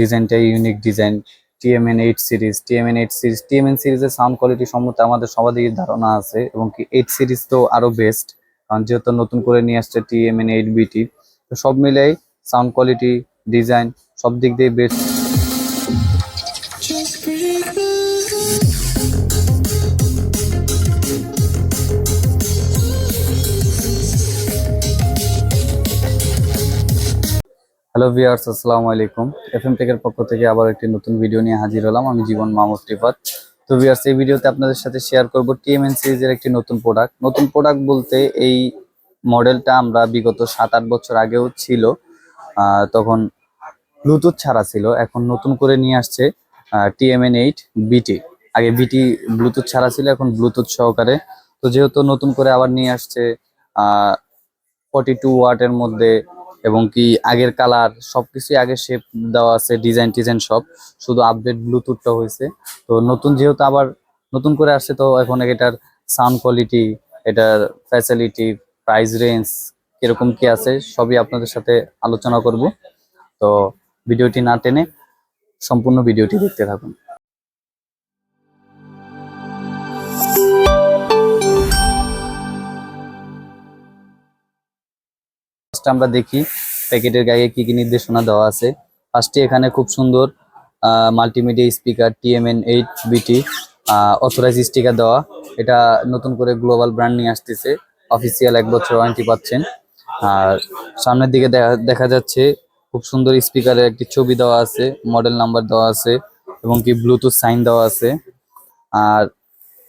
ডিজাইনটাই unique design TMN eight series TMN eight series TMN সিরিজের sound quality সম্বন্ধে আমাদের সবারই ধারণা আছে এবং কি এইট সিরিজ তো আরও বেস্ট কারণ যেহেতু নতুন করে নিয়ে আসছে টিএমএন এইট বিটি তো সব মিলেই সাউন্ড কোয়ালিটি ডিজাইন সব দিক দিয়ে বেস্ট হ্যালো ভিউয়ার্স আসসালামু আলাইকুম। এফএম টেকের পক্ষ থেকে আবার একটি নতুন ভিডিও নিয়ে হাজির হলাম। আমি জীবন মাহমুদ রিফাত। তো ভিউয়ার্স এই ভিডিওতে আপনাদের সাথে শেয়ার করব টিএমএন সিরিজের একটি নতুন প্রোডাক্ট নতুন প্রোডাক্ট বলতে এই মডেলটা আমরা বিগত সাত আট বছর আগেও ছিল তখন ব্লুটুথ ছাড়া ছিল। এখন নতুন করে নিয়ে আসছে টিএমএন এইট বিটি আগে বিটি ব্লুটুথ ছাড়া ছিল, এখন ব্লুটুথ সহকারে। তো যেহেতু নতুন করে আবার নিয়ে আসছে ফর্টি টু ওয়াটের মধ্যে এবং কি আগের কালার সবকিছু আগে শেপ দেওয়া আছে ডিজাইন টিজাইন সব। শুধু আপডেট ব্লুটুথটা হয়েছে। তো নতুন যেহেতু আবার নতুন করে আসছে, তো এখন এটার সাউন্ড কোয়ালিটি এটার ফ্যাসিলিটি প্রাইস রেঞ্জ কীরকম কি আছে, সবই আপনাদের সাথে আলোচনা করব। তো ভিডিওটি না টেনে সম্পূর্ণ ভিডিওটি দেখতে থাকুন। আমরা দেখি প্যাকেটের গায়ে কি কি নির্দেশনা দেওয়া আছে। ফার্স্টে এখানে খুব সুন্দর multimedia speaker TMN eight BT authorize sticker দেওয়া। এটা নতুন করে গ্লোবাল ব্র্যান্ড নিয়ে আসতেছে অফিসিয়াল এক বছর ওয়ারেন্টি পাচ্ছেন। আর সামনের দিকে দেখা দেখা যাচ্ছে খুব সুন্দর স্পিকারের একটি ছবি দেওয়া আছে মডেল নাম্বার দেওয়া আছে, এবং কি ব্লুটুথ সাইন দেওয়া আছে। আর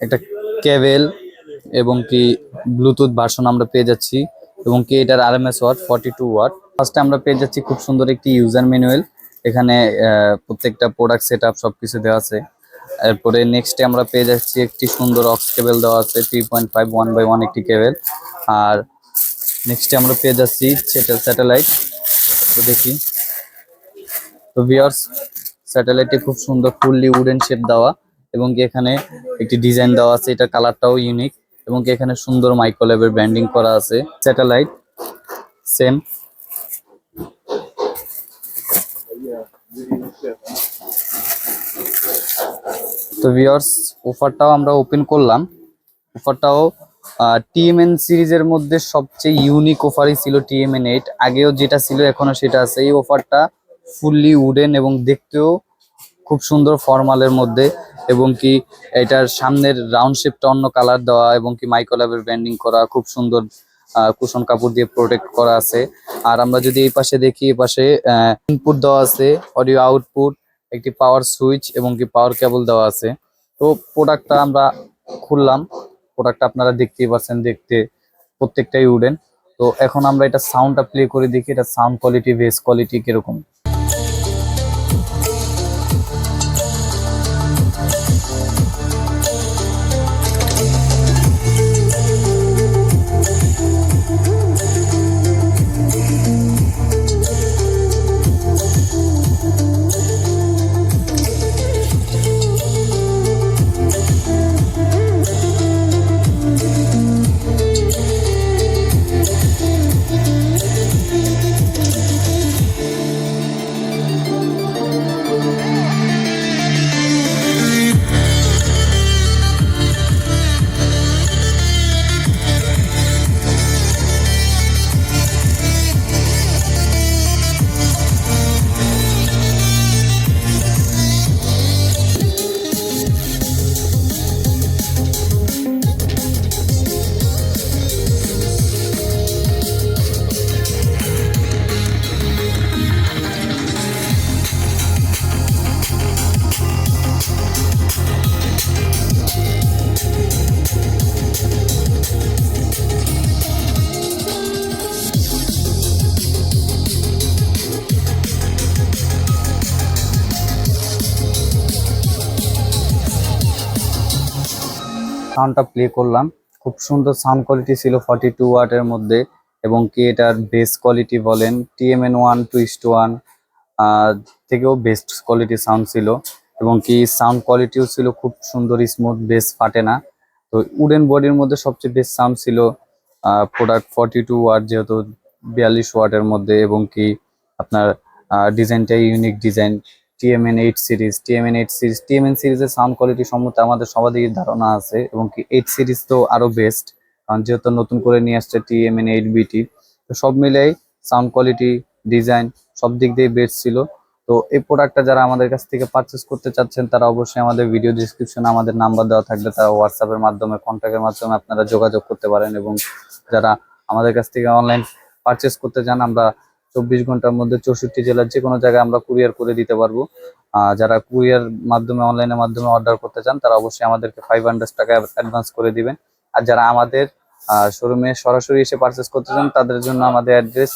একটা কেবেল এবং কি ব্লুটুথ ভার্সন আমরা পেয়ে যাচ্ছি। এবং কি এটার R M S watt forty two watt ফার্স্টে আমরা পেয়ে যাচ্ছি খুব সুন্দর একটি ইউজার ম্যানুয়াল এখানে প্রত্যেকটা প্রোডাক্ট সেট আপ সবকিছু দেওয়া আছে। এরপরে নেক্সটে আমরা পেয়ে যাচ্ছি একটি সুন্দর অক্স কেবেল দেওয়া আছে three point five one by one একটি কেবেল আর নেক্সটে আমরা পেয়ে যাচ্ছি স্যাটেলাইট তো দেখি। তো ভিওর্স স্যাটেলাইটে খুব সুন্দর ফুললি উডেন শেপ দেওয়া। এবং এখানে একটি ডিজাইন দেওয়া আছে এটা কালারটাও ইউনিক এবং এখানে সুন্দর মাইক্রোলেভের ব্র্যান্ডিং করা আছে। Satellite, same. তো ভিওর্স অফারটাও আমরা ওপেন করলাম। অফারটাও টিএমএন সিরিজের মধ্যে সবচেয়ে ইউনিক অফারই ছিল টিএমএন এইট আগেও যেটা ছিল, এখনও সেটা আছে। এই অফারটা ফুললি উডেন এবং দেখতেও খুব সুন্দর ফর্মালের মধ্যে এবং কি এটার সামনের রাউন্ড শেপটা অন্য কালার দেওয়া এবং কি মাইক্রোল্যাবের ব্যান্ডিং করা, খুব সুন্দর কুশন কাপড় দিয়ে প্রোটেক্ট করা আছে। আর আমরা যদি এই পাশে দেখি, এই পাশে ইনপুট দেওয়া আছে অডিও আউটপুট একটি পাওয়ার সুইচ এবং কি পাওয়ার কেবল দেওয়া আছে। তো প্রোডাক্টটা আমরা খুললাম। প্রোডাক্টটা আপনারা দেখতেই পাচ্ছেন, দেখতে প্রত্যেকটাই উডেন তো এখন আমরা এটা সাউন্ডটা প্লে করে দেখি, এটা সাউন্ড কোয়ালিটি বেস কোয়ালিটি কীরকম। সাউন্ডটা প্লে করলাম। খুব সুন্দর সাউন্ড কোয়ালিটি ছিল ফর্টি টু ওয়াটের মধ্যে এবং কি এটার বেস কোয়ালিটি বলেন TMN one two east one থেকেও বেস্ট কোয়ালিটি সাউন্ড ছিল এবং কি সাউন্ড কোয়ালিটিও ছিল খুব সুন্দর স্মুথ বেস ফাটে না। তো উডেন বডির মধ্যে সবচেয়ে বেস্ট সাউন্ড ছিল প্রোডাক্ট ফর্টি টু ওয়াট যেহেতু বিয়াল্লিশ ওয়াটের মধ্যে এবং কি আপনার ডিজাইনটাই unique design TMN eight series TMN eight series TMN সিরিজের সাউন্ড কোয়ালিটি সম্বন্ধে আমাদের সবারই ধারণা আছে এবং কি এইট সিরিজ তো আরও বেস্ট কারণ যেহেতু নতুন করে নিয়ে আসছে টিএমএন এইট বিটি তো সব মিলেই সাউন্ড কোয়ালিটি ডিজাইন সব দিক দিয়ে বেস্ট ছিল। তো এই প্রোডাক্টটা যারা আমাদের কাছ থেকে পারচেস করতে চাচ্ছেন, তারা অবশ্যই আমাদের ভিডিও ডিসক্রিপশনে আমাদের নাম্বার দেওয়া থাকবে। তারা হোয়াটসঅ্যাপের মাধ্যমে কন্ট্যাক্টের মাধ্যমে আপনারা যোগাযোগ করতে পারেন এবং যারা আমাদের কাছ থেকে অনলাইন পারচেস করতে চান, আমরা চব্বিশ ঘণ্টার মধ্যে চৌষট্টি জেলার যে কোনো জায়গায় আমরা কুরিয়ার করে দিতে পারব। যারা কুরিয়ার মাধ্যমে অনলাইনের মাধ্যমে অর্ডার করতে চান, তারা অবশ্যই আমাদেরকে ফাইভ হান্ড্রেড টাকা অ্যাডভান্স করে দিবেন। আর যারা আমাদের শোরুমে সরাসরি এসে পারচেস করতে চান, তাদের জন্য আমাদের address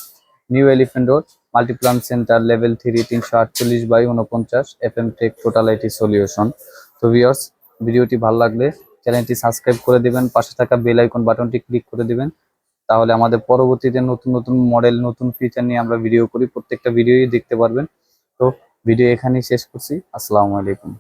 new elephant road multiplan center level three তিনশো আটচল্লিশ বাই উনপঞ্চাশ F M tech total IT solution তো ভিওর্স ভিডিওটি ভালো লাগলে চ্যানেলটি সাবস্ক্রাইব করে দিবেন, পাশে থাকা বেল আইকন বাটনটি ক্লিক করে দিবেন। তাহলে আমাদের পরবর্তীতে নতুন নতুন মডেল নতুন ফিচার নিয়ে আমরা ভিডিও করি। প্রত্যেকটা ভিডিওই দেখতে পারবেন। তো ভিডিও এখানেই শেষ করছি। আসসালামু আলাইকুম।